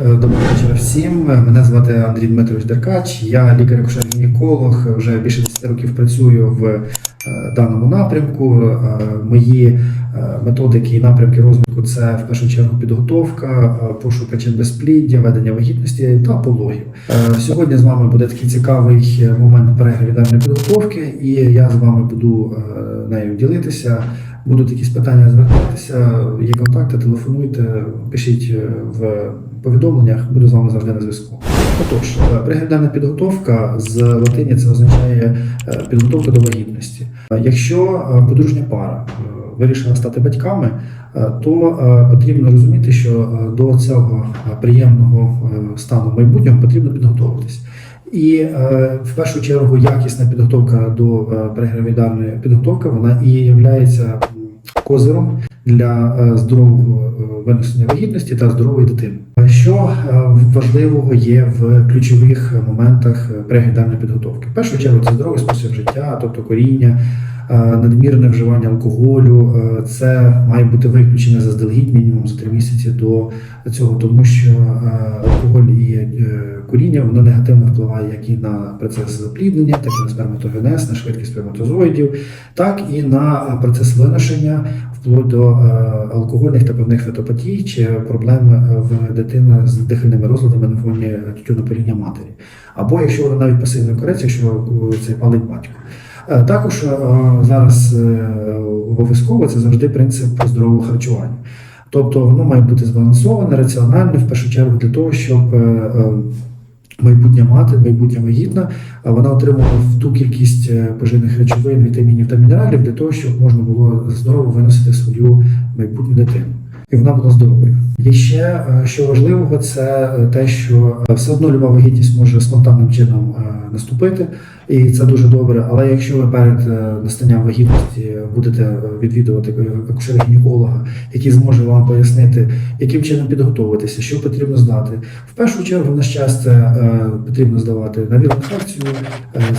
Е, Доброго вечора всім. Мене звати Андрій Дмитрович Деркач. Я лікар-акушер-гінеколог. Вже більше 10 років працюю в е, даному напрямку. Е, Мої е, методики і напрямки розвитку це в першу чергу підготовка, е, пошук причин безпліддя, ведення вагітності та пологів. Е, Сьогодні з вами буде такий цікавий е, момент переглядальної підготовки, і я з вами буду е, нею ділитися. Будуть якісь питання звертатися, є контакти, телефонуйте, пишіть е, в повідомленнях, буду з вами завжди на зв'язку. Отож, е, пригальдальна підготовка з латині це означає е, підготовка до вагітності. Е, Якщо подружня пара вирішила стати батьками, то потрібно розуміти, що до цього приємного стану майбутнього потрібно підготуватись. І в першу чергу якісна підготовка до прегравідальної підготовки вона і є козиром для е, здорового е, винесення вагітності та здорової дитини. Що е, важливого є в ключових моментах е, підготовки? В першу чергу це здоровий спосіб життя, тобто коріння, надмірне вживання алкоголю. Це має бути виключене заздалегідь мінімум за три місяці до цього, тому що алкоголь і куріння воно негативно впливає як і на процес запліднення, так і на сперматогенез, на швидкість сперматозоїдів, так і на процес виношення, вплоть до е, алкогольних та певних фетопатій чи проблем е, в дитини з дихальними розладами на фоні тютюнопаління матері. Або якщо вона навіть пасивний корець, якщо е, це палить батько. Також зараз обов'язково це завжди принцип здорового харчування. Тобто воно має бути збалансоване, раціональне, в першу чергу для того, щоб майбутня мати, майбутня вагітна, вона отримала ту кількість е, поживних речовин, вітамінів та мінералів для того, щоб можна було здорово виносити свою майбутню дитину. І вона була здоровою. І ще е, що важливого, це е, те, що е, все одно люба вагітність може спонтанним чином наступити, і це дуже добре. Але якщо ви перед настанням вагітності будете відвідувати акушера-гінеколога, який зможе вам пояснити, яким чином підготуватися, що потрібно здати. В першу чергу, на щастя, потрібно здавати на інфекцію,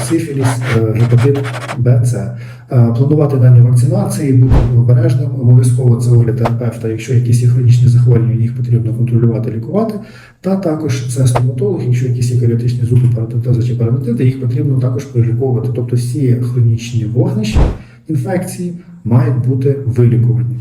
сифіліс, гепатит Б, С. Планувати дані вакцинації, бути обережним, обов'язково це огляд терапевта, якщо якісь є хронічні захворювання, їх потрібно контролювати, лікувати. Та також це стоматологи, якщо якісь є каріотичні зуби, паратитози чи парадонтити, їх потрібно також приліковувати. Тобто всі хронічні вогнища інфекції мають бути вилікувані.